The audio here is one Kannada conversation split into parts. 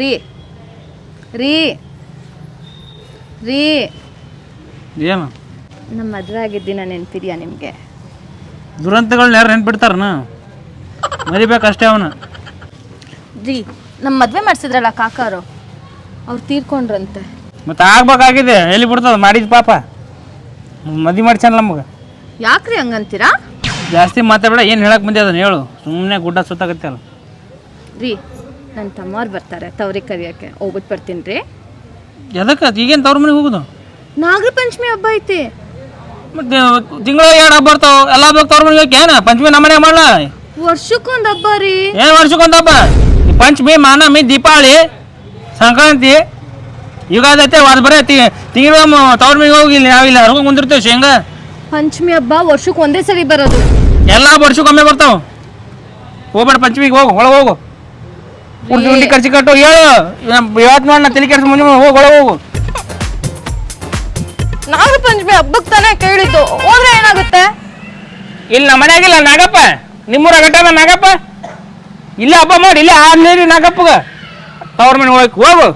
ರೀ ರೀ ರೀ. ಏನು? ನಮ್ಮ ಮದುವೆ ಆಗಿದ್ದಿನ ನೆನ್ಪಿದ್ಯಾ ನಿಮಗೆ? ದುರಂತಗಳನ್ನ ಯಾರು ನೆನ್ಪಿಡ್ತಾರನ? ಮರಿಬೇಕಷ್ಟೇ ಅವನು. ರೀ ನಮ್ಮ ಮದುವೆ ಮಾಡಿಸಿದ್ರಲ್ಲ ಕಾಕಾರು ಅವ್ರು ತೀರ್ಕೊಂಡ್ರಂತೆ. ಮತ್ತೆ ಆಗ್ಬೇಕಾಗಿದೆ ಎಲ್ಲಿ ಬಿಡ್ತದ ಮಾಡಿದ ಪಾಪ? ಮದಿ ಮಾಡ್ಸ್ಯಾನ ನಮಗೆ. ಯಾಕ್ರಿ ಹಂಗಂತೀರಾ? ಜಾಸ್ತಿ ಮಾತಾಡಬೇಡ ಏನು ಹೇಳಕ್ ಬಂದಿ ಅದನ್ನ ಹೇಳು. ಸುಮ್ಮನೆ ಗುಡ್ಡ ಸುತ್ತಾಗತ್ತಲ್ಲ ರೀ ನನ್ನ ತಮ್ಮವ್ರು ಬರ್ತಾರೆ ತವ್ರಿಗೆ ಕರಿಯೋಕ್ಕೆ. ಹೋಗ್ಬಿಟ್ಟು ಬರ್ತೀನಿ ರೀ. ಎದಕ್ಕೆ? ಈಗೇನು ತವ್ರ ಮನೆಗೆ ಹೋಗುದು? ನಾಗರ ಪಂಚಮಿ ಹಬ್ಬ ಐತಿ. ಮತ್ತೆ ತಿಂಗಳ ಎರಡು ಹಬ್ಬ ಬರ್ತಾವ. ಎಲ್ಲ ಹಬ್ಬಕ್ಕೆ ತವ್ರ ಮನೆಗೆ ಹೋಗಿ ಏನು? ಪಂಚಮಿ ಮನೆಗೆ ಮಾಡಲ? ವರ್ಷಕ್ಕೊಂದು ಹಬ್ಬ ರೀ. ಏನು ವರ್ಷಕ್ಕೊಂದು ಹಬ್ಬ? ಈ ಪಂಚಮಿ ಮಾನಮಿ ದೀಪಾವಳಿ ಸಂಕ್ರಾಂತಿ ಯುಗಾದಿ ಐತೆ ಅದು ತಿ ತಿಂಗಳ ತವ್ರ ಮನೆಗೆ ಹೋಗಿ ಇಲ್ಲಿ ನಾವಿಲ್ಲ ಹರ್ಕೊಂಡು ಮುಂದಿರ್ತೇವೆ ಶೇಂಗಾ. ಪಂಚಮಿ ಹಬ್ಬ ವರ್ಷಕ್ಕೆ ಒಂದೇ ಸರಿ ಬರೋದು. ಎಲ್ಲ ವರ್ಷಕ್ಕೊಮ್ಮೆ ಬರ್ತಾವ. ಹೋಗ್ಬೇಡ ಪಂಚಮಿಗೆ ಹೋಗು ಒಳಗೆ ಹೋಗು. ಉಂಡಿ ಉಂಡಿ ಖರ್ಚು ಕಟ್ಟು ಹೇಳು. ಇವತ್ತು ನೋಡಿ ನಾ ತಲೆ ಕೆಡ್ಸಿ ಮುಂದೆ ಹೋಗಿ ಒಳಗೆ ಹೋಗು. ನಾಗರ ಪಂಚಮಿ ಹಬ್ಬಕ್ಕೆ ತಾನೇ ಕೇಳಿದ್ದು. ಹೋದ್ರೆ ಏನಾಗುತ್ತೆ? ಇಲ್ಲಿ ನಮ್ಮ ಮನೆಯಾಗಿಲ್ಲ ನಾಗಪ್ಪ. ನಿಮ್ಮೂರ ಗಂಟೆ ನಾಗಪ್ಪ. ಇಲ್ಲ ಹಬ್ಬ ಮಾಡಿ ಇಲ್ಲೇ ಆದ್ಮೇಲೆ ನಾಗಪ್ಪಗ. ತವ್ರ ಮನೆ ಹೋಗಿ ಹೋಗು.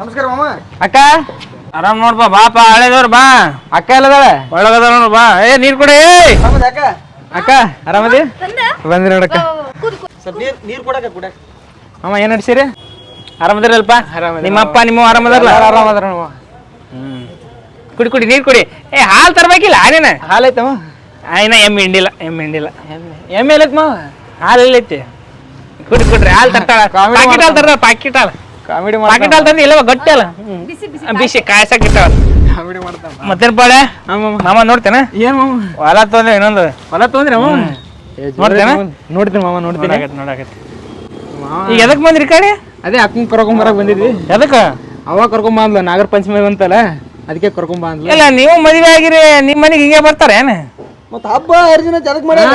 ನಮಸ್ಕಾರ ಮಾಮ. ಅಕ್ಕ. ಆರಾಮ್ ನೋಡ್ಬಾ ಬಾಪ ಹಳೆದವ್ರ ಬಾ. ಅಕ್ಕ ಎಲ್ಲದಾಳ? ಒಳಗದ ನೋಡ್ ಬಾ. ಏ ನೀರ್ ಕೊಡಿ. ಅಕ್ಕ? ಅಕ್ಕ ಆರಾಮದಿ? ಬಂದ್ರಿ ನೋಡಕ್ಕ ಸ್ವಲ್ಪ ನೀರ್ ನೀರ್ ಕೊಡಕ ಅಮ್ಮ ಏನ್ ನಡ್ಸಿರಿ? ಆರಾಮದಿರಲ್ಪ? ನಿಮ್ಮಪ್ಪ ನಿಮ್ಮ ಆರಾಮದಾರಲ್ಲ? ಆರಾಮದ್ರ ಹ್ಮ್. ಕುಡಿ ಕುಡಿ ನೀರ್ ಕುಡಿ. ಏ ಹಾಲ್ ತರ್ಬೇಕಿಲ್ಲ ಆನೇನ ಹಾಲ್ ಐತಮ್ಮ ಆಯ್ನ ಎಮ್ಮೆ ಹಿಂಡಿಲ್ಲ ಎಮ್ಮೆ ಹಿಂಡಿಲ್ಲ. ಎಮ್ಮೆ ಎಲ್ಲೈತ್ ಮಾವ ಹಾಲು ಎಲ್ಲೈತಿ. ಕುಡಿ ಕುಡ್ರಿ ಹಾಲ್ ತರ್ತಾಳ. ಪಾಕಿಟ್ ಹಾಲ್ ತರ್ತಾಳ ಪಾಕಿಟ್ ಹಾಲ್. ಕಾಮಿಡಿ ಪ್ಯಾಕೆಟ್ ಹಾಲ್ ತಂದು ಇಲ್ಲವ? ಗಟ್ಟಿ ಅಲ್ಲ? ಬಿಸಿ ಕಾಯ್ಸಕ್ ಇಟ್ಟಾಳ ಕಾಮಿಡಿ ಮಾಡ್ತಾನ ಮತ್ತೇನ್ ಪಾಳೆ? ಮಾಮ. ನೋಡ್ತೇನೆ? ಏನ್ ಮಾಮ? ಹೊಲ ತೊಂದ್ರೆ ಇನ್ನೊಂದು. ಹೊಲ ತೊಂದ್ರೆ ಮಾಮ? ನೋಡ್ತೇನೆ? ನೋಡ್ತೀನಿ ಮಾಮ ನೋಡ್ತೀನಿ. ನೋಡಾಕತ್ತಿ ನೋಡಾಕತ್ ಈಗ ಎದಕ್ ಬಂದ್ರಿ ಕಡೆ? ಅದೇ ಅಕ್ಕ ಕರ್ಕೊಂಡ್ ಬರಕ್ ಬಂದಿದ್ವಿ. ಎದಕ್ಕ? ಅವಾಗ ಕರ್ಕೊಂಡ್ ಬಂದ್ಲ ನಾಗರ ಪಂಚಮಿ ಬಂತಲ್ಲ ಅದಕ್ಕೆ ಕರ್ಕೊಂಡ್ ಬಂದ್ಲ. ಇಲ್ಲ ನೀವು ಮದುವೆ ಆಗಿರಿ ನಿಮ್ಮ ಮನೆಗೆ ಹಿಂಗೆ ಬರ್ತಾರೆ ಏನು? ಮತ್ತ ಹಬ್ಬ ಅರ್ಜಿನ ಜಲಕ್ ಮಾಡ್ಯಾರ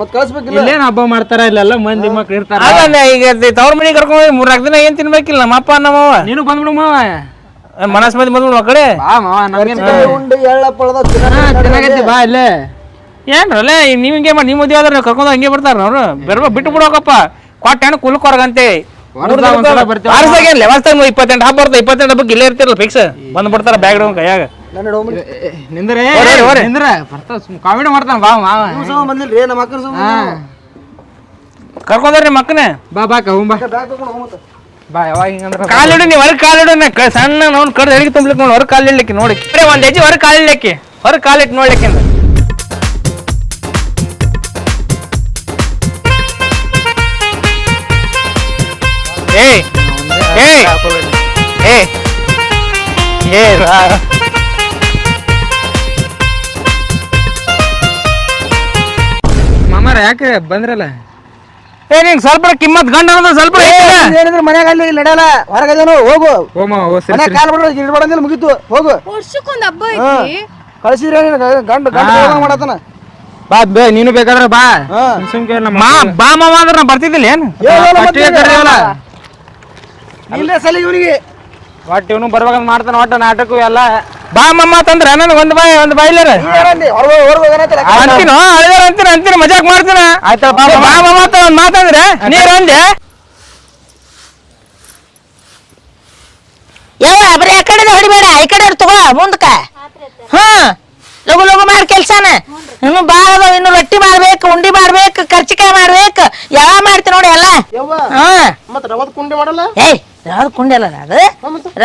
ಮತ್ ಕಳ್ಸ್ಬೇಕಿಲ್ಲ. ಇಲ್ಲೇನ್ ಹಬ್ಬ ಮಾಡ್ತಾರ? ಇಲ್ಲೆಲ್ಲ ಮಂದಿ ಮಕ್ಳು ಇರ್ತಾರ. ಅಲ್ಲ ಈಗ ತವ್ರ ಮನೆಗೆ ಕರ್ಕೊಂಡು ಹೋಗಿ ಮೂರ್ನಾಲ್ಕು ದಿನ ಏನ್ ತಿನ್ಬೇಕಿಲ್ಲ? ನಮ್ಮ ಅಪ್ಪ ನಮ್ಮವ್ವ ನೀನು ಬಂದ್ಬಿಡು ಮಾವ. ಮನಸ್ ಮಂದಿ ಬಂದ್ಬಿಡು ಆ ಕಡೆ. ಬಾ ಮಾವ ನಮ್ಗೇನ್ ಉಂಡು ಎಳ್ಳ ಪಳದ ಚೆನ್ನಾಗೈತಿ ಬಾ ಇಲ್ಲೇ. ಏನ್ರಲ್ಲ ನೀವು ಹಿಂಗೆ ಮಾಡಿ ನಿಮ್ಮ ಮದುವೆ ಆದ್ರೆ ಕರ್ಕೊಂಡು ಹಂಗೆ ಬರ್ತಾರ ಅವ್ರು? ಬೆರ್ಬ ಬಿಟ್ಟು ಬಿಡೋಕಪ್ಪ ಕೊಟ್ಟ ಹೆಣ್ಣು ಕುಲಕ್ ಹೊರಗಂತೆ ವಾರದಾಗ ಒಂದ್ಸಲ ಬರ್ತೀವಿ. ವಾರದಾಗ ವರ್ಷದಾಗ ಇಪ್ಪತ್ತೆಂಟು ಹಬ್ಬ ಬರ್ತದೆ ಇಪ್ಪತ್ತೆಂಟು ಹಬ್ಬಕ್ಕೆ ಇಲ್ಲೇ ಇರ್ತಿರಲ್ಲ ಫಿಕ್ಸ್ ಬಂದ್ಬಿಡ್ತಾರ ಬ್ಯಾಗ್ ಡೌನ್ ಕೈಯಾಗ. ನನ್ನ ಡೋಮಿ ನಿಂದ್ರೆ ಹೋರಿ, ಹೋರಿ. ನಿಂದ್ರ. ಬರ್ತಾವ ಕಾಮಿಡಿ ಮಾಡ್ತಾನ ಬಾ ಮಾವ. ಸಮ ಬಂದಿಲ್ರಿ ನಮ್ಮ ಅಕ್ಕನ ಸಮ ಹಾ. ಕರ್ಕೊಂಡ್ರಿ ನಿಮ್ಮ ಮಕ್ಕನೇ ಬಾ ಬಾ ಕವ್ ಬಾ. ಬ್ಯಾಗ್ ತಗೊಂಡು ಹೋಗ್ಮತ್ತ ಬಾ ಯಾವಾಗ ಹಿಂಗಂದ್ರ ಕಾಲಿಡು ನೀವು ಹೊರಗೆ ಕಾಲಿಡು ನಾ ಕ- ಸಣ್ಣ ಅವ್ನು ಕಡ್ದು ಎಡಿಗೆ ತುಂಬ್ಲಿಕ್ಕೆ ನೋಡಿ ಹೊರಗೆ ಕಾಲಿಡ್ಲಿಕ್ಕೆ ನೋಡಿ. ಬರೀ ಒಂದು ಹೆಜ್ಜೆ ಹೊರಗೆ ಕಾಲಿಡ್ಲಿಕ್ಕೆ ಹೊರಗೆ ಕಾಲಿಟ್ಟು ನೋಡ್ಲಿಕ್ಕೆ ಏಯ್ ಏಯ್ ಏಯ್ ಏ ಯಾಕೆ ಬಂದ್ರಲ್ಲ? ಏ ನಿಂಗೆ ಸ್ವಲ್ಪ ಕಿಮ್ಮತ್ ಗಂಡ ಅನ್ನೋದು ಸ್ವಲ್ಪ ಏನಿದ್ರು ಏನಿದ್ರೆ ಮನ್ಯಾಗ ಅಲ್ಲಿ ಇಲ್ಲಿ ನಡೆಯಲ್ಲ. ಹೊರಗದೇನು ಹೋಗು. ಓ ಮಾವ ಓ ಸರಿ ಮನ್ಯಾಗ ಕಾಲ್ ಬಿಡ್ರ ಇಡ್ಬಾರ್ದಂದಿಲ್ಲ ಮುಗೀತು. ಹೋಗು. ವರ್ಷಕ್ಕೊಂದು ಹಬ್ಬ ಐತಿ. ಕಳ್ಸಿದ್ರೆ ಗಂಡ ಗಂಡ ಹೋಗಂಗ್ ಮಾಡತ್ತಾನ? ಬಾ ಬೇ ನೀನು ಬೇಕಾದ್ರೆ ಬಾ. ಹಾ. ಸುಮ್ಕೆ ನಮ್ಮ ಮಾ ಬಾ ಮಾವ ಅಂದ್ರೆ ನಾ ಬರ್ತಿದ್ದಿಲ್ಲ ಏನು? ಹೇಳಲ್ಲ first ಮತ್ತೆ ಗೆ ಕರೆಯಲ್ಲ. ಇಲ್ಲೇ ಸಲ ಇವನಿಗೆ. ಒಟ್ಟು ಇವನು ಬರ್ಬೇಕಂತ ಮಾಡ್ತಾನ ಒಟ್ಟು ನಾಟಕ ಎಲ್ಲ. ಬಾ ಮಮ್ಮ ತಂದ್ರ ನನಗೆ ಒಂದು ಬಾಯ್ ಒಂದು ಬಾಯ್ಲರ ಅಂತೀನೋ ಅಳಿದಾರ ಅಂತೀನ ಅಂತೀನ ಮಜಾಕ್ ಮಾಡ್ತೀನ? ಆಯ್ತಾ ಬಾ ಬಾ ಮಮ್ಮ ಅಂತ ಒಂದು ಮಾತಂದ್ರೆ ನೀರ್ ಅಂದೆ ಯಾವ ಬರೀ ಆ ಕಡೆ ಹೊಡಿಬೇಡ ಈ ಕಡೆ ತಗೋ ಮುಂದಕ್ಕ ಹಾ. ಲಗು ಲಗು ಮಾಡಿ ಕೆಲ್ಸಾನ. ಇನ್ನು ಬಾಳ ಅದಾವ ಇನ್ನು ರೊಟ್ಟಿ ಮಾಡ್ಬೇಕು ಉಂಡಿ ಮಾಡ್ಬೇಕು ಕರ್ಚಿಕಾಯಿ ಮಾಡ್ಬೇಕು ಯಾವ ಮಾಡ್ತೀನಿ ನೋಡಿ ಎಲ್ಲ? ಹಾ. ಮತ್ತ ರವದ ಕುಂಡೆ ಮಾಡಲ್ಲ? ಏಯ್ ರವಾದ ಕುಂಡೆ ಅಲ್ಲ ಅದು?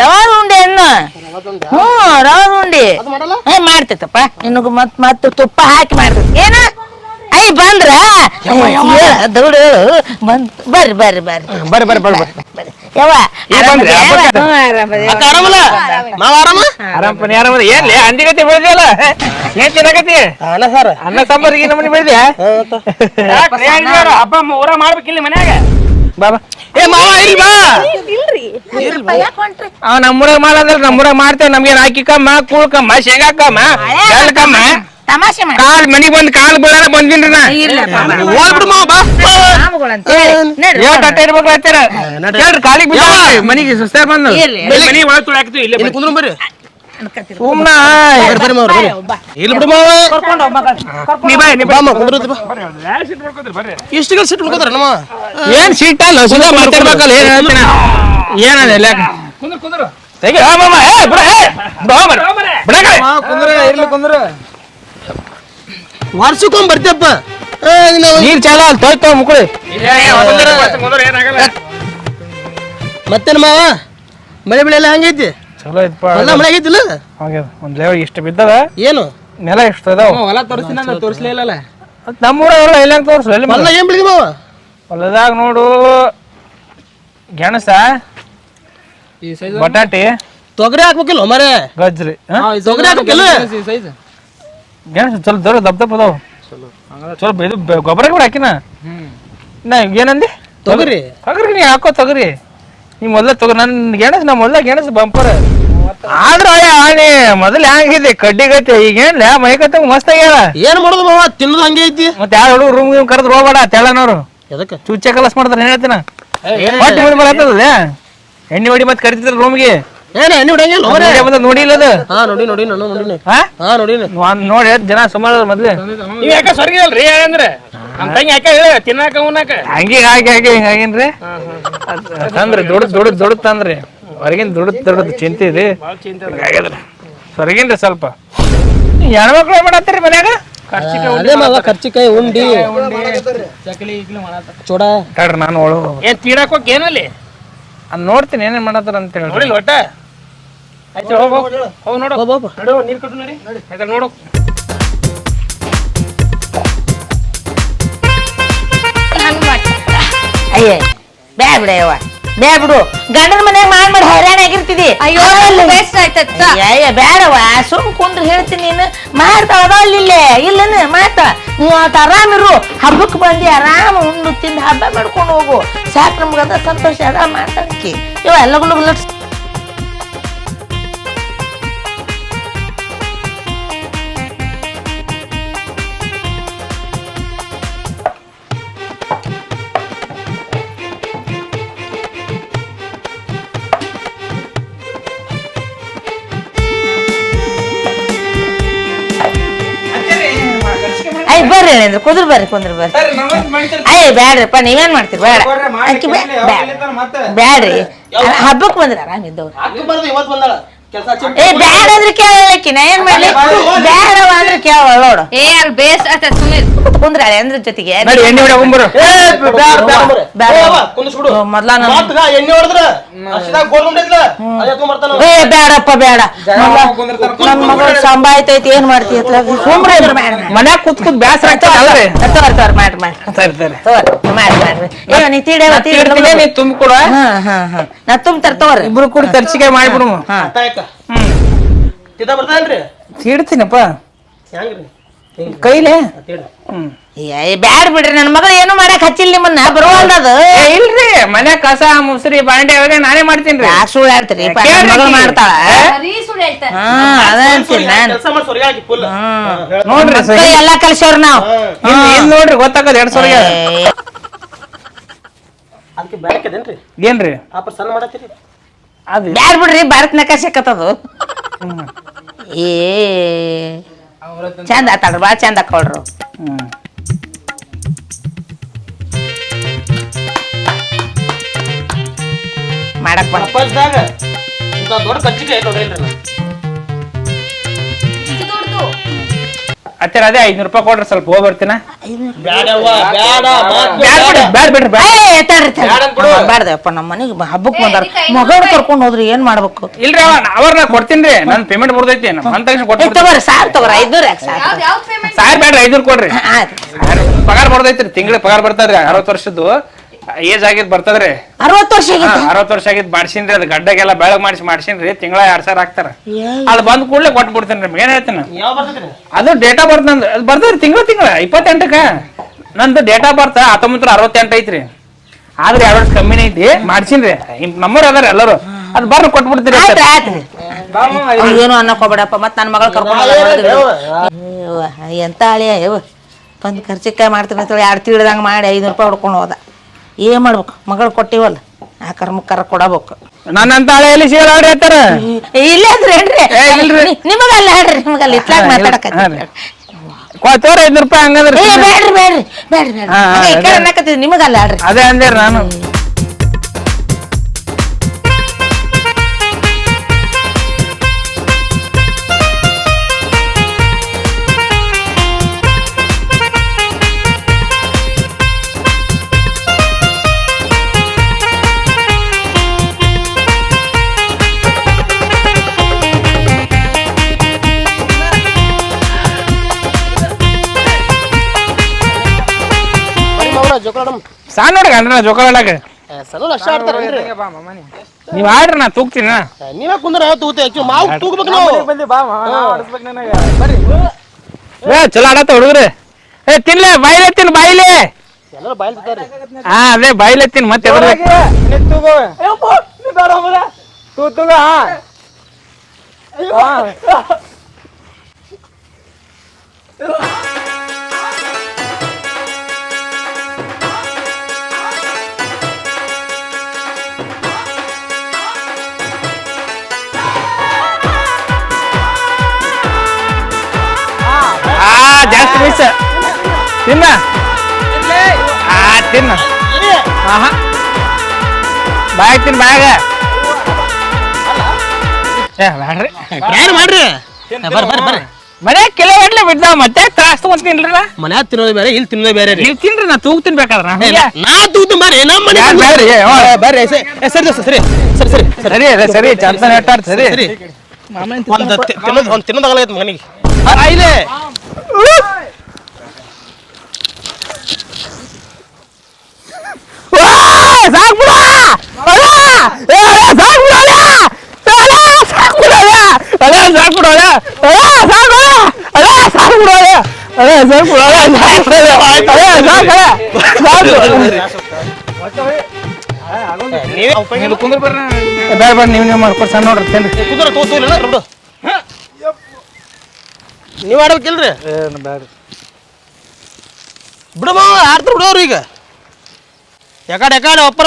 ರವಾದ ಉಂಡೆ ಅನ್ನ ಹ್ಞೂ ರವಾದ ಉಂಡೆ. ಹೇ ಮಾಡ್ತೈತಪ್ಪ. ಇನ್ನು ಮತ್ ಮತ್ತ ತುಪ್ಪ ಹಾಕಿ ಮಾಡ್ತೈತಿ. ಏನ? ಐ ಬಂದ್ರ? ದೌಡು ಬಂದ್ ಬರ್ರಿ ಬರ್ರಿ ಬರ್ರಿ. ಬರ್ರಿ ಬರ್ರಿ ಬರ್ರಿ ಬರ್ರಿ. ಏನ್ ತಿನ್ನಕತಿ ಅನ್ನ ಸಾರ. ಅನ್ನ ಸಾಂಬಾರಿಗೆ ನಮ್ಮನೆ ಮಾಡ್ಬೇಕಿಲ್ಲ ಮನ್ಯಾಗ? ಬಾ ಬಾ. ಏ ಮಾವ ಇಲ್ಲಿ ಬಾ. ಇಲ್ರಿ. ಅವ ನಮ್ಮೂರಾಗ ಮಾಡ ಅಂದ್ರೆ ನಮ್ಮೂರಾಗ ಮಾಡ್ತೇವೆ. ನಮ್ಗೇನ್ ಹಾಕಿಕಮ್ಮ ಕೂಳ್ಕಮ್ಮ ಶೇಂಗಾಕಮ್ಮ ಕಮ್ಮ ತಮಾಷೆ ಮಾಡಿ ಕಾಲ್ ಮನಿಗ್ ಬಂದ್ ಕಾಲ್ ಬೀಳಾರ ಬಂದ್ವಿನ್ರಿ ನಾ. ಬಾ ಇರ್ಬೇಕು ಹೇಳ್ರಿ ಕಾಲಿಗೆ ಬಿದ್ದಾವ ಮನಿಗೆ ಸುಸ್ತಾರ ಬಂದು ಮನಿ ಒಳಗೆ ತುಳಿ ಇಲ್ಲೇ ಬರ್ರಿ. ಸುಮ್ನ ಬರ್ರಿ ಮಾವ್ರ ಇಲ್ಲಿ ಬಿಡು ಮಾವ ಕರ್ಕೊಂಡು ಹೋಗ್ ಮಗಳ ನೀ ಬಾ ನೀ ಬಾ ಬಾ ಮಾವ, ಕುಂದ್ರತಿ ಬಾ. ಇಷ್ಟು ನಮ್ಮ? ಏನ್ ಸೀಟ್ ಅಲ್ಲ ಸುಮ್ಮನೆ ಮಾತಾಡ್ಬೇಕಲ್ಲ ಏನ್ ಹೇಳ್ತೀನಿ? ಏನದ ಇಲ್ಲ ತೆಗಿ. ಆ ಮಾಮ ಏ ಬಿಡ ಏ. ಬಿಡ ಹೋಗ್ಬರ್ರಿ. ಬಿಡ ಕಡೆ. ಕುಂದ್ರ ಇರ್ಲಿ ಕುಂದ್ರ. ವರ್ಷಕ್ಕೊಮ್ಮೆ ಬರ್ತೀಯಪ್ಪ ಏ, ನಾವು ನೀರ್ ಚಾಲ ಅಲ್ಲಿ ತೋಯ್ತ ಮುಕ್ಕಳಿ ಮತ್ತೇನು ಮಾವ ಮಳೆ ಬೆಳೆ ಎಲ್ಲ ಹಂಗೈತಿ? ಚಲೋ ಐತಪ್ಪ ಎಲ್ಲ ಮಳೆ ಆಗೈತಿಲ್ಲ ಹಾಗೆ ಒಂದ್ ಲೆವೆಲ್ ಇಷ್ಟ ಬಿದ್ದದ? ಏನು? ನೆಲ ಎಷ್ಟು ಅದಾವ? ಹೊಲ ತೋರಿಸ್ತೀನಿ ತೋರಿಸಲೇ ತೋರಿಸ್ಲೇ ಇಲ್ಲಲ್ಲ? ಇಲ್ಲ ತೋರ್ಸು ಎಲ್ಲಿ ಹೊಲ ಏನ್ ಮಾವ ಹೊಲದಾಗ ನೋಡು ಗೆಣಸ ಈ ಸೈಜ್ ಬಟಾಟಿ ತೊಗರಿ ಹಾಕ್ಬೇಕಿಲ್ಲ ಮರೆ? ಗಜ್ರಿ ಹ? ತೊಗರಿ ಹಾಕ್ಬೇಕಿಲ್ಲ ಸೈಜ್ ಗೆಣಸ ಚಲೋ ದೊಡ್ಡ ದಪ್ಪ ದಪ್ಪ ಅದಾವ. ಚಲೋ ಇದು ಬೆ- ಗೊಬ್ಬರ ಕೂಡ ಹಾಕಿನ? ನಾ ಏನಂದಿ? ತೊಗರಿ? ತೊಗರಿ ನೀ ಹಾಕೋ ತೊಗರಿ. ನೀ ಮೊದ್ಲ ತೊಗರಿ ನನ್ನ ಗೆಣಸ್ ನಾ ಮೊದ್ಲ ಗೆಣಸ್ ಬಂಪರ್. ಆದ್ರ ಆಣಿ ಮೊದಲು ಹೆಂಗಿದೆ ಕಡ್ಡಿ ಗತಿ ಈಗೇನ್ಲ ಮೈಕತ್ತ ಮಸ್ತ್ ಆಗ್ಯಾರ ಏನ್ ಮಾಡೋದು ಮಾವ? ತಿನ್ನೋದು ಹಂಗೆ ಐತಿ? ಮತ್ತೆ ಯಾರು ಹುಡುಗ ರೂಮ್ ಗೀಮ್ ಕರೆದ್ರು ಹೋಗ್ಬೇಡ ತೆಳ್ಳನವ್ರು. ಎದಕ್ಕೆ? ಚುಚ್ಚ ಕಲಸ್ ಮಾಡ್ತಾರೆ ಏನ್ ಹೇಳ್ತೀನ? ಹೊಟ್ಟೆ ಬರತ್ತದ ಎಣ್ಣೆ ಹೊಡಿ ಮತ್ತೆ ಕರಿತಿದ್ರ ರೂಮ್ಗೆ ಏನ ಎಣ್ಣೆ ಹೊಡಂಗಿಲ್ಲ ಮರೆ ಬಂದ ನೋಡಿಲ್ಲ ಹಾ ನೋಡಿ ನೋಡಿ ನಾನು ನೋಡಿನಿ ಹಾ? ಹಾ ನೋಡಿನಿ ಒಂದ್ ನೋಡಿ ಜನ ಸುಮಾರು ಮೊದ್ಲು. ನೀವು ಯಾಕೆ ಸ್ವರ್ಗ ಅಲ್ರಿ ಅಂದ್ರೆ ನಮ್ ತಂಗಿ ಯಾಕೆ ಹೇಳ ತಿನ್ನಾಕ ಉನ್ನಾಕ ಹಂಗೆ ಹಾಗೆ ಹಾಗೆ ಹಿಂಗಾಗೇನ್ರಿ ತಂದ್ರಿ ದೊಡ್ಡ ದೊಡ್ಡ ದೊಡ್ಡ ತಂದ್ರಿ. ಹೊರಗಿನ ದುಡ್ಡು ದುಡ್ದು ಚಿಂತೆ ಇದೆ. ಹೊರಗಿನ್ರಿ ಸ್ವಲ್ಪ. ಹೆಣ್ಮಕ್ಳು ಮಾಡತ್ತೀರಿ ಮನ್ಯಾಗ? ಅದೇ ಮಾವ ಕರ್ಚಿಕಾಯಿ ಉಂಡಿ. ಚೂಡ. ತಡ್ರಿ ನಾನು ತೀಡಾಕ್ ಹೋಗ್ ಏನಲ್ಲಿ ಅದ್ ನೋಡ್ತೀನಿ ಏನೇನ್ ಮಾಡತ್ತಾರ ಅಂತ ಹೇಳಿ ನೋಡಿ ಒಟ್ಟ? ಆಯ್ತು ಹೋಗ್ ಹೋಗ್. ಹೋಗ್ ನೋಡು. ಹೋಗ್ ಹೋಗ್. ನೋಡು ನೀರ್ ಕೊಟ್ಟು ನೋಡಿ. ಆಯ್ತಾ ನೋಡು. ಅಯ್ಯ ಬ್ಯಾ ಬ್ಯಾ ಬಿಡು. ಗಂಡನ ಮನ್ಯಾಗ ಮಾಡ್ಬಿಡು ಮಾಡಿ ಹೈರಾಣ ಆಗಿರ್ತಿದಿ. ಅಯ್ಯೋ ಆಯ್ತತ್ತ. ಅಯ್ಯ ಬ್ಯಾಡವ್ವ ಸುಮ್ ಕುಂದ್ರ ಹೇಳ್ತೀನಿ ನೀನು. ಮಾಡ್ತಾವ ಅಲ್ಲಿಲ್ಲೇ. ಇಲ್ಲೇ ಇಲ್ಲನ ಮಾತಾ. ನೀವು ಅವತ್ತು ಆರಾಮಿರು ಹಬ್ಬಕ್ಕೆ ಬಂದು ಆರಾಮ ಉಂಡು ತಿಂದು ಹಬ್ಬ ಮಾಡ್ಕೊಂಡು ಹೋಗು. ಸಾಕು ನಮ್ಗೆ ಅದ ಸಂತೋಷ ಅದ ಮಾತಾಡ್ಕಿ. ಇವ ಎಲ್ಲ ಅಯ್ಯ ಬರ್ರಿ ಅಂದ್ರೆ ಕುದ್ರ ಬರ್ರಿ ಕುಂದ್ರ ಬರ್ರಿ. ಅಯ್ಯ ಬ್ಯಾಡ್ರಿಪ್ಪ ನೀವೇನ್ ಮಾಡ್ತೀರಿ? ಬೇಡ. ಅಕ್ಕಿ ಬ್ಯಾ- ಬ್ಯಾ- ಬ್ಯಾಡ್ರಿ. ಹಬ್ಬಕ್ಕೆ ಬಂದ್ರ ಆರಾಮಿದ್ದವ್ರು. ಇವತ್ತು ಬಂದಾಳ? ಏ ಬ್ಯಾಡ ಅಂದ್ರೆ ಕೇಳಕ್ಕೆ ನಾ ಏನ್ ಮಾಡ್ಲಿ? ಬ್ಯಾಡವ ಅಂದ್ರೆ ಕೇಳ ನೋಡು. ಏ ಅಲ್ಲಿ ಬೇಸ್ಟ್ ಆಯ್ತದ ಸುಮ್ಮನೆ ಕುಂದ್ರ ಅಂದ್ರ ಜೊತೆಗೆ. ನಡಿ ಎಣ್ಣೆ ಹೊಡಿ ಹೋಗ್ಬರು ಬ್ಯಾಡ. ಮೊದ್ಲ ನಾನು- ಎಣ್ಣೆ ಹೊಡೆದ್ರ ಗೋಲ್ ಅದೇ ಏ ಬ್ಯಾಡಪ್ಪ ಬ್ಯಾಡ. ನನ್ ಮಗಳ ಸಂಭಾಯ್ತೈತಿ ಏನ್ ಮಾಡ್ತಿ ಸುಮ್ರೆ ಬ್ಯಾಡ ಮನ್ಯಾಗ ಕೂತ್ ಕೂತ್ ಬ್ಯಾಸರ ತೋರ್ ತೋರ್ ಮಾಡ್ರಿ ಮಾಡ್ರಿ ಸರಿ ಸರಿ ತೋರ್ ಮಾಡ್ರಿ ಮಾಡ್ರಿ ಏ ನೀ ತೀಡೆ ನೀ ತುಂಬ ಕೊಡ ಹಾ ಹಾ ಹಾ. ನಾ ತುಂಬ ತಗೋರಿ ಇಬ್ರು ಕೂಡ ತರ್ಚಿಗೆ ಮಾಡ್ಬಿಡು ಹಾ. ತೀಡ್ತೀನಪ್ಪ. ಹೆಂಗ್ರಿ? ಕೈಲೆ? ಹ್ಮ್. ಏ ಬ್ಯಾಡ್ ಬಿಡ್ರಿ ನನ್ ಮಗಳು ಏನು ಮಾಡಕ್ ಹಚ್ಚಿಲ್ಲ ನಿಮ್ಮನ್ನ ಬರುವಲ್ದದು ಏ, ಇಲ್ರಿ ಮನೆ ಕಸ ಮುಸ್ರಿ ಬಾಂಡೆ ಅವಾಗ ನಾನೇ ಮಾಡ್ತೀನಿ ಯಾಕೆ ಸುಳ್ಳು ಹೇಳ್ತೀರಿ? ನನ್ನ ಮಗಳು ಮಾಡ್ತಾಳ. ಬರೀ ಸುಳ್ಳು ಹೇಳ್ತಾರೆ. ಹಾ ಅದ ಅಂತೀನಿ ನಾನು. ಕೆಲಸ ಮಾಡಿ ಸೊರ್ಗೆ ಹಾಕಿ ಫುಲ್ ನೋಡ್ರಿ ಮಕ್ಕಳು ಎಲ್ಲಾ ನಾವು. ಇಲ್- ಇನ್ ನೋಡ್ರಿ ಗೊತ್ತಾಗದ ಎರಡ್ ಸಾವಿರ ಏ, ಅದಕ್ಕೆ ಏನ್ರಿ? ಆಪರ್ ಸಣ್ಣ ಮಾಡತ್ತೀರಿ? ಅದು ಬ್ಯಾಡ್ ಬಿಡ್ರಿ ಭಾರತ್ ಅದು ಏ ಚಂದ ಆತಾಡ್ರಿ ಭಾಳ ಚಂದ ಹಾಕೊಳ್ರು ಹ್ಞೂ ಮಾಡಕ್ ಬರ ಪ್ರಪಂಚದಾಗ ಇಂಥ ದೊಡ್ಡ ಕಚ್ಚಿಗೆ ನೋಡಿಲ್ರಿ ಅತ್ತರ ಅದೇ ಐದ್ನೂರು ರೂಪಾಯಿ ಕೊಡ್ರಿ ಸ್ವಲ್ಪ ಹೋಗಿ ಬರ್ತೀನ? ಬ್ಯಾಡ ಬಿಡ್ರಿ ಬ್ಯಾಡ್. ಬಿಡ್ರಿ ಬ್ಯಾಡ್. ಬ್ಯಾಡ್ದಪ್ಪ ನಮ್ಮ ಮನೆಗೆ ಹಬ್ಬಕ್ಕೆ ಬಂದಾರ ಮಗಳು ಕರ್ಕೊಂಡು ಹೋದ್ರಿ ಏನ್ ಮಾಡ್ಬೇಕು? ಇಲ್ರಿ ಅವ ಅವ್ರ ನಾ ಕೊಡ್ತೀನಿ ನನ್ ಪೇಮೆಂಟ್ ಮುರ್ದೈತಿ ತಕ್ಷಣ ಏ ಕೊಟ್ಬಿಡ್ತೀನಿ ತಗೋರಿ ಸಾರ್ ತಗೋರಿ ಐದ್ನೂರ ಯಾಕೆ ಸಾವಿರ ಬ್ಯಾಡ್ರಿ ಕೊಡ್ರಿ. ಪಗಾರ ಬರ್ತೈತ್ರಿ ತಿಂಗಳ ಪಗಾರ ಬರ್ತಾರ್ರಿ ಅರವತ್ತು ವರ್ಷದ್ದು. ಏಜ್ ಆಗಿದ್ ಬರ್ತದ್ರಿ? ಅರವತ್ತು ವರ್ಷ ಅರವತ್ ಅರವತ್ತು ವರ್ಷ ಆಗಿದ್ ಮಾಡ್ಸಿನ್ರಿ ಅದ್ ಗಡ್ಡಗೆಲ್ಲ ಬೆಳಗ್ ಮಾಡಿಸಿ ಮಾಡ್ಸಿನ್ರಿ ತಿಂಗಳ ಎರಡ್ ಸಾವಿರ ಹಾಕ್ತಾರ. ಅದ್ ಬಂದ್ ಕೂಡಲೇ ಕೊಟ್ಟು ಬಿಡ್ತೇನೆ ನಿಮ್ಗೆ ಏನ್ ಹೇಳ್ತೀನಿ? ಯಾವ ಬರ್ತೈತ್ರಿ ಅದು ಡೇಟ್ ಆಫ್ ಬರ್ತ್ ನಂದು ಅದು ಬರ್ತದ್ರಿ ತಿಂಗಳ ತಿಂಗಳ ಇಪ್ಪತ್ತೆಂಟಕ್ಕ. ನಂದು ಡೇಟ್ ಆಫ್ ಬರ್ತ್ ಹತ್ತೊಂಬತ್ತು ಅರವತ್ತೆಂಟು ಐತ್ರಿ. ಆದ್ರೆ ಎರಡು ವರ್ಷ ಕಮ್ಮಿನೇ ಐತಿ ಮಾಡ್ಸಿನ್ರಿ. ನಂಬರ್ ಅದಾರ ಎಲ್ಲರೂ. ಅದ್ ಬರ್ರಿ ಕೊಟ್ಬಿಡ್ತೀರಿ ಬಿಡ್ತೀರಿ ಆಯ್ತ್ರಿ ಏನು ಅನ್ನಕೋಬೇಡಪ್ಪ ಮತ್ ನನ್ನ ಮಗಳ ಕರ್ಕೊಂಡು ಎಂತ ಅಳಿಯ ಯವ್ವ ಬಂದು ಖರ್ಚಿಕಾಯಿ ಮಾಡ್ತೀನಿ ಅಂತೇಳಿ ಎರಡು ತಿಳಿದಂಗೆ ಮಾಡಿ ಐದು ರೂಪಾಯಿ ಹೊಡ್ಕೊಂಡು ಹೋದ. ಏನ್ ಮಾಡ್ಬೇಕು? ಮಗಳು ಕೊಟ್ಟಿವಲ್ಲ? ಆ ಕರ್ಮಕ್ಕಾರ ಕೊಡಬೇಕು. ನನ್ನಂತ ಹಳೆ ಎಲ್ಲಿ ಸಿಗಲ್ಲ ಆಡಿ ಹೇಳ್ತಾರ ಇಲ್ಲೇ ಇದ್ರಿ ಹೇಳ್ರಿ. ಏ, ಇಲ್ರಿ. ನಿಮಗಲ್ಲ ಹೇಳ್ರಿ ನಿಮಗಲ್ಲ. ಇತ್ಲಾಗ ಮಾತಾಡಕ. ಕೊಡ್ತೇವ್ರಿ ಐದ್ನೂರು ರೂಪಾಯಿ ಹಂಗಂದ್ರೆ ಏ ಬೇಡ್ರಿ ಬೇಡ್ರಿ ಬೇಡ್ರಿ ಬೇಡ್ರಿ. ಹಾ, ಹಾ, ಹಂಗ ಈ ಕಡೆ ಅದೇ. ಅನ್ನಕತ್ತಿದ್ ನಿಮಗಲ್ಲ ಹೇಳ್ರಿ ಅದೇ ಅಂದೇರಿ ನಾನು. ಸಣ್ಣ ಹುಡುಗ ಅಲ್ರಿ ನಾ ಜೋಕಾಲ ಆಡಕ್ಕೆ ಸಲ ಅಷ್ಟ ಆಡ್ತಾರೇನ್ರಿ ನೀವ್ ಆಡ್ರಿ ನಾ ತೂಗ್ತೀನಿ ನಾ. ನೀವೇ ಕುಂದ್ರ ಆಕ್ಚುಲಿ ಮಾವು ತೂಗ್ಬೇಕು ನಾವು. ಬಂದಿ ಬಾ ಆಡಿಸ್ಬೇಕು ನನಗೆ. ಬರ್ರಿ. ಏ ಚಲೋ ಆಡತ್ತ ಹುಡುಗ್ರಿ? ಏ ತಿನ್ಲೆ ಬಾಯಿಲೆ ತಿನ್ ಬಾಯಿಲೆ. ಎಲ್ಲರೂ ಹಾ ಅದೇ ಬಾಯಿಲೆ ತಿನ್ ಮತ್ತೆ ಎದ್ರಬೇಕು ತೂಗೋ. ತೂ ತೂಗ ಹಾ. ತಿನ್ನ. ಆ ತಿನ್ನ. ಆಹಾ. ಬಾಯ್ ತಿನ್ ಬಾಯಾಗ. ಏ ಬ್ಯಾಡ್ರಿ. ಯಾರು ಮಾಡ್ರಿ? ಬರ್ರಿ ಬರ್ರಿ ಬರ್ರಿ ಮನೆ ಕಿಲೋ ಗಟ್ಲೆ ಬಿಡ್ದ ಮತ್ತೆ ತ್ರಾಸ್ ತಗೊಂತೀನ್ರಿ ಮನೆ ಮನ್ಯಾಗ ತಿನ್ನೋದು ಬೇರೆ ಇಲ್ಲಿ ತಿನ್ನೋದು ಬೇರೆ ರೀ. ನೀವ್ ತಿನ್ರಿ ನಾ ತೂಗ್ ತಿನ್ಬೇಕಾದ್ರ ನಾ ತೂಗ್ ಬರ್ರಿ ನಮ್ಮ ಮನೆ ಏ, ಬರ್ರಿ ಸರಿ ಸರಿ ಸರಿ ಸರಿ ಸರಿ ಸರಿ. ಚಂದ ನೆಟ್ಟಾಡ್ ಸರಿ ಸರಿ. ಒಂದು ತಿನ್ನೋದು ಒಂದು ತಿನ್ನೋದಾಗಲ್ಲ ಮನೆಗೆ ಇಲ್ಲಿ ಸಾಕ್ ಬಿಡ ಸಾಕ್ ಬಿಡ ಸಾಕ್ ಬಿಡ ಅದೇ ಸಾಕ್ ಬಿಡ ಅದೇ. ಸಾಕು ಅದೇ. ಸಾಕ್ ಬಿಡ ಅದೇ. ಸಾಕ್ ಬಿಡ ಅದೇ ನೀವೇ ಕುಂದ್ರ ಬರ್ರಿ. ಬೇಡ ಬೇಡ ನೀವು ನೀವು ಮಾಡ್ಕೊಡ್ ಸಣ್ಣ ನೋಡ್ರಿ ತಿನ್ರಿ. ಕುದುರೆ ತೋತಿಲ್ಲ ಬಿಡು ನೀವು ಆಡ್ಬೇಕಿಲ್ರಿ? ಬಿಡಮ್ಮ ಆಡ್ತಾರ ಬಿಡೋರು ಈಗ. ಯಾಕಡೆ ಯಾಕಡೆ ಒಪ್ಪರ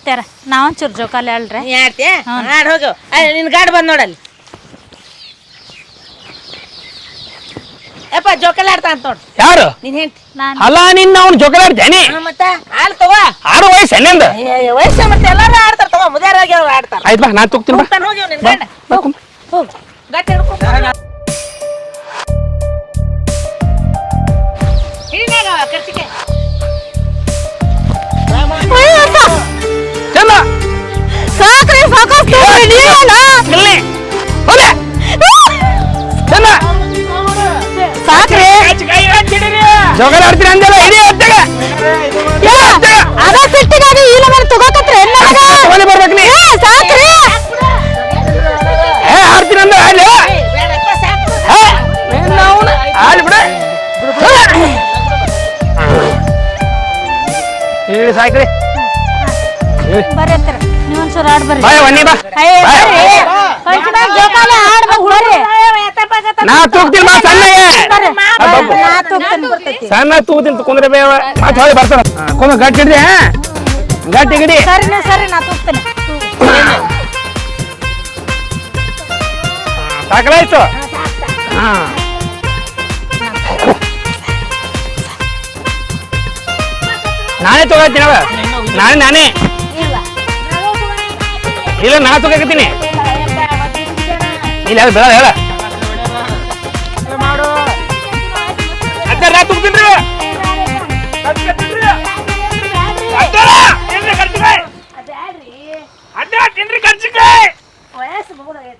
ಅತ್ತಾರ ನಾವೊಂಚೂರು ಜೋಕಾಲಿ ಅಲ್ರಿ ಆಡ್ ಹೋಗು. ಅಯ್ಯ, ನಿನ್ ಗಾಡಿ ಬಂದ್ ನೋಡಲ್ಲಿ. ಯಪ್ಪ ಜೋಕಾಲಿ ಆಡ್ತಾ ಅಂತ ನೋಡು. ಯಾರು? ನೀನ್ ಹೆಂಡ್ತಿ ನಾನು. ಅಲ್ಲ ನಿನ್ನ ಅವ್ನು ಜೋಕಾಲಿ ಹಾ, ಮತ್ತ ಆಡ್ ತಗೋ. ಆರು ವಯಸ್ಸು ಎಲ್ಲಿಂದ? ವಯಸ್ಸ ಮತ್ತೆ ಎಲ್ಲಾರು ಆಡ್ತಾರ ತಗೋ. ಮುದ್ಯಾರಾಗಿ ಅವ್ರು ಆಡ್ತಾರ. ಆಯ್ತು ಬಾ ನಾ ತೂಗ್ತೀನಿ ಬಾ. ಹೋಗ್ತಾನ ಹೋಗಿ ನಿನ್ ಗಂಡ. ಹೋಗು. ಗಟ್ಟಿ ಹಿಡ್ಕೊ ಸಾಕಷ್ಟು ಇಲ್ಲಿ. ಚಂದ ಸಾಕ್ರಿ. ಅಂದಲ್ಲ ಅದ ಸಿಟ್ಟಿಗಾಗಿ ಇಲ್ಲ ಮೇಲೆ ತಗೋಕತ್ರ ತಗೊಂಡು ಬರ್ಬೇಕು ನೀ. ಸಾಕ್ರಿ. ಏ ಆಡ್ತೀನಿ ಅಂದ್ರೆ ಆಡ್ಲಿ ಬೇಡಪ್ಪ ಸಾಕು ಆಡ್ಲಿ ಬಿಡ. ಹೇಳಿ ಸಾಕ್ರಿ. ಬರ್ರಿ ಅತ್ತಾರ ನೀವೊಂಚೂರು ಆಡ್ ಬರ್ರಿ ಬಾಯ್ ವನ್ನಿ ಬಾ ಬಾಯ್. ಜೋಕಾಲಿ ಆಡ್ಬೇಕು ಬರ್ರಿ ನಾ ತೂಗ್ತೀನಿ ಬಾ ಸಣ್ಣಗೆ ನಾ ತೂಗ್ತೀನಿ ಬರ್ತೈತಿ ಸಣ್ಣ ತೂಗ್ತೀನಿ ಕುಂದ್ರೆ ಬೇವ ಮತ್ತೆ ಹೊಳಿ ಬರ್ತಾನ ಕುಂದ್ರ ಗಟ್ಟಿ ಹಾ ಗಟ್ಟಿ ಗಿಡಿ ಸರಿ ಸರಿ ನಾ ತೂಗ್ತೀನಿ ಸಾಕಲಾಯ್ತು ಹಾ ನಾನೇ ತಗೋತೀನಿ ಅವ ನಾನೇ ನಾನೇ ಇಲ್ಲ, ನಾ ತಗೋಕತ್ತೀನಿ. ಇಲ್ಲ, ಹೇಳ ಹೇಳ.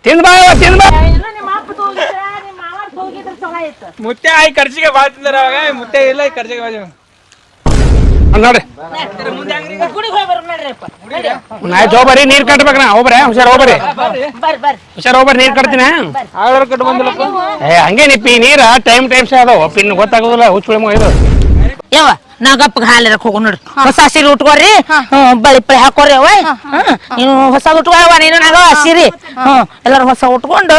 ತಿನ್ಬಾ ಮುತ್ತೆ, ಆಯ್, ಖರ್ಚಿಗೆ ಬಾಳ್ತಿದ್ದಾರೆ ಅವಾಗ. ಮುತ್ತೆ ಇಲ್ಲ ಖರ್ಚಿಗೆ ಬಾಜು ನೋಡ್ರಿ ನಾ ಹೋಗ್ಬರಿ ನೀರ್ ಕಟ್ಬೇಕ್ರ ಹೋಗ್ಬರ ಹುಷಾರ್ ಹೋಗ್ಬರಿ ಬರ್ರಿ. ಹುಷಾರ್ ಹೋಗ್ಬರಿ ನೀರ್ ಕಟ್ತೀನಿ. ಏ ಹಂಗೆ ನಿಪ್ಪಿ ನೀರ ಟೈಮ್ ಟೈಮ್ ಸೇ ಅದಾವ. ಪಿನ್ ಗೊತ್ತಾಗೋದಿಲ್ಲ ಹುಚ್ಚುಳಿ ಇದು. ನಾ ನಾಗಪ್ಪಗೆ ಹಾಲಿರಕ್ ಹೋಗು ನೋಡ್ರಿ ಹೊಸ ಸೀರೆ ಉಟ್ಕೋರಿ. ಹ್ಮ್ ಬಳಿ ಪಳಿ ಹಾಕೋರಿ ಅವ ಹ್ಮ್ ನೀನು ಹೊಸ ಉಟ್ಕೋವ ನೀನು ನಾಗ ಸೀರೆ ಹ್ಮ್ ಎಲ್ಲಾರು ಹೊಸ ಉಟ್ಕೊಂಡು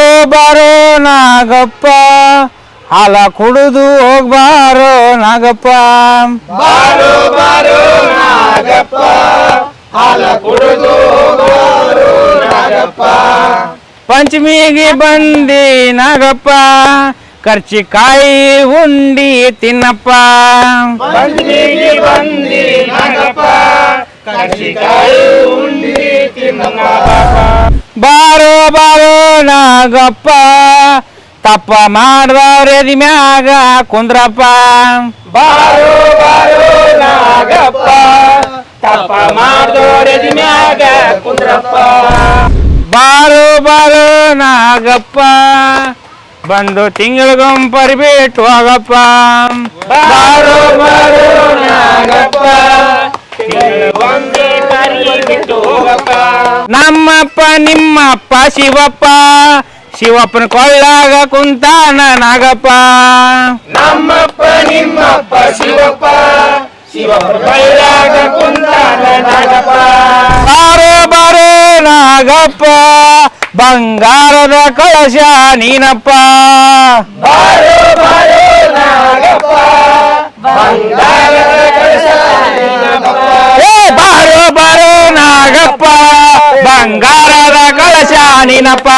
ಬಾರೋ ನಾಗಪ್ಪ ಹಾಲ ಕುಡಿದು ಹೋಗ್ಬಾರೋ ನಾಗಪ್ಪ. ಬಾರೋ ಬಾರೋ ನಾಗಪ್ಪ ಹಾಲ ಕುಡಿದು ನಾಗಪ್ಪ. ಪಂಚಮಿಗೆ ಬಂದಿ ನಾಗಪ್ಪ ಕರ್ಚಿಕಾಯಿ ಉಂಡಿ ತಿನ್ನಪ್ಪ. ಪಂಚಮಿಗೆ ಬಂದಿ ನಾಗಪ್ಪ ಕರ್ಚಿಕಾಯಿ ಉಂಡಿ ತಿನ್ನಪ್ಪ. ಬಾರೋ ಬಾರೋ ನಾಗಪ್ಪ ತಪ್ಪ ಮಾಡ್ದವ್ರೆ ಮ್ಯಾಗ ಕುಂದ್ರಪ್ಪ. ಬಾರೋ ಬಾರೋ ನಾಗಪ್ಪ ತಪ್ಪ ಮಾಡ್ದವ್ರೆ ಮ್ಯಾಗ ಕುಂದ್ರಪ್ಪ. ಬಾರೋ ಬಾರೋ ನಾಗಪ್ಪ ಬಂದು ತಿಂಗಳಿಗೊಮ್ಮೆ ಬಿಟ್ಟು ಹೋಗಪ್ಪ. ಬಾರೋ ನಮ್ಮಪ್ಪ ಶಿವಪ್ಪ. ಶಿವಪ್ಪನ ಕೊಳ್ಳಾಗ ಕುಂತಾನ ನಾಗಪ್ಪ. ನಮ್ಮಪ್ಪ ನಿಮ್ಮಪ್ಪ ಶಿವಪ್ಪ. ಶಿವಪ್ಪನ ಕೊಳ್ಳಾಗ ಕುಂತಾನ ನಾಗಪ್ಪ. ಬಾರೋ ಬಾರೋ ನಾಗಪ್ಪ. ಬಂಗಾರದ ಕಳಶ ನೀನಪ್ಪ. ಬಾರೋ ಬಾರೋ ನಾಗಪ್ಪ. ಬಂಗಾರದ ಕಳಶ ಏ ಬಾರೋ ನಾಗಪ್ಪ ಬಂಗಾರದ ಕಳಶ ನೀನಪ್ಪ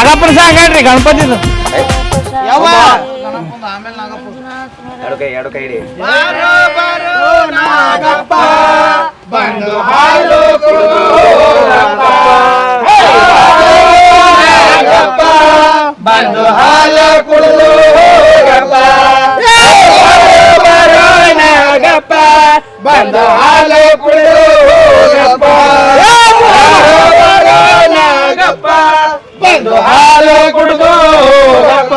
ನಾಗಪ್ಪನ ಹೇಳ್ರಿ ಗಣಪತಿದು. ಬಂದು ಹಾಲು ಕುಡಿದು ಹೋಗಪ್ಪ ನಾಗಪ್ಪ ಬಂದು ಹಾಲು ಕುಡಿದು ಹೋಗಪ್ಪ. ನಾಗಪ್ಪ ಬಂದು ಹಾಲು ಕುಡಿದು ಹೋಗಪ್ಪ.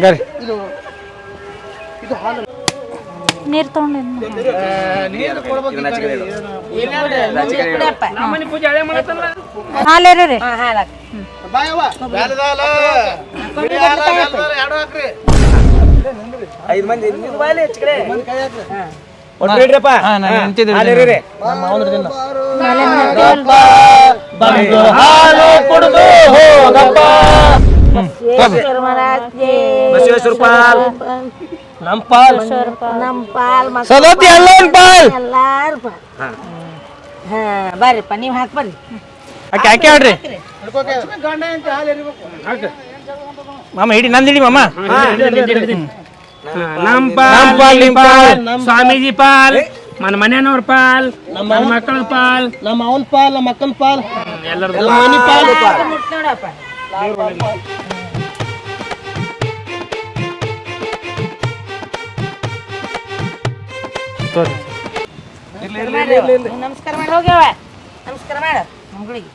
ಗರಿ. ನೀರು ತಗೊಂಡು ಹಾಲೇರಿ ರೀ ಹಾ. ನಾನು ನಿಂತಿದ್ದೀನಿ ಬಂದು ಹಾಲು ಕುಡಿದು ಹೋಗಪ್ಪ ಬಸವೇಶ್ವರ ಪಾಲ್ ನಮ್ಮ ಪಾಲ್ ನಮ್ಮ ಪಾಲ್ ಮಕ್ಳು ಸದೋತಿ ಅಲ್ಲೋನ್ ಪಾಲ್ ಎಲ್ಲಾರು ಪಾಲ್ ಹಾ ಬರ್ರಿಪ್ಪ ನೀವು ಹಾಕ್ ಬರ್ರಿ. ಆಕೆ ಆಕೆ ಆಡ್ರಿ. ಮಾಮ ಹಿಡಿ ನಂದು ಹಿಡಿ ಮಾಮ ನಮ್ ಪಾಲ್ ನಿಮ್ ಪಾಲ್. ಸ್ವಾಮೀಜಿ ಪಾಲ್ మన ಮನೆಯವ್ರ ಪಾಲ್ ನಮ್ಮ ಮಕ್ಕಳ ಪಾಲ್. ನಮ್ಮ ಅವನ್ ಪಾಲ್ ನಮ್ಮ ಅಕ್ಕನ ಪಾಲ್. ಎಲ್ಲರದು ಎಲ್ಲ ಮನಿ ಪಾಲ್. ನಮಸ್ಕಾರ ಮಾಡಿ. ಹೋಗ್ಯಾವ. ನಮಸ್ಕಾರ ಮಾಡ. ಮಗಳಿಗೆ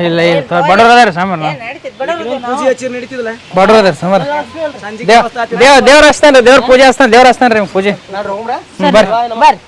ಇಲ್ಲ ಇಲ್ಲ ಬಡವ್ರು ಅದಾರ ಸಾಮಾನು ಬಡವ್ರು ಅದಾರ ದೇವ್ ದೇವ್ರ ಪೂಜೆ ಹಚ್ತಾನ ದೇವ್ರ ರೀ ಪೂಜೆ. ಬರ್ರಿ. ಬರ್ರಿ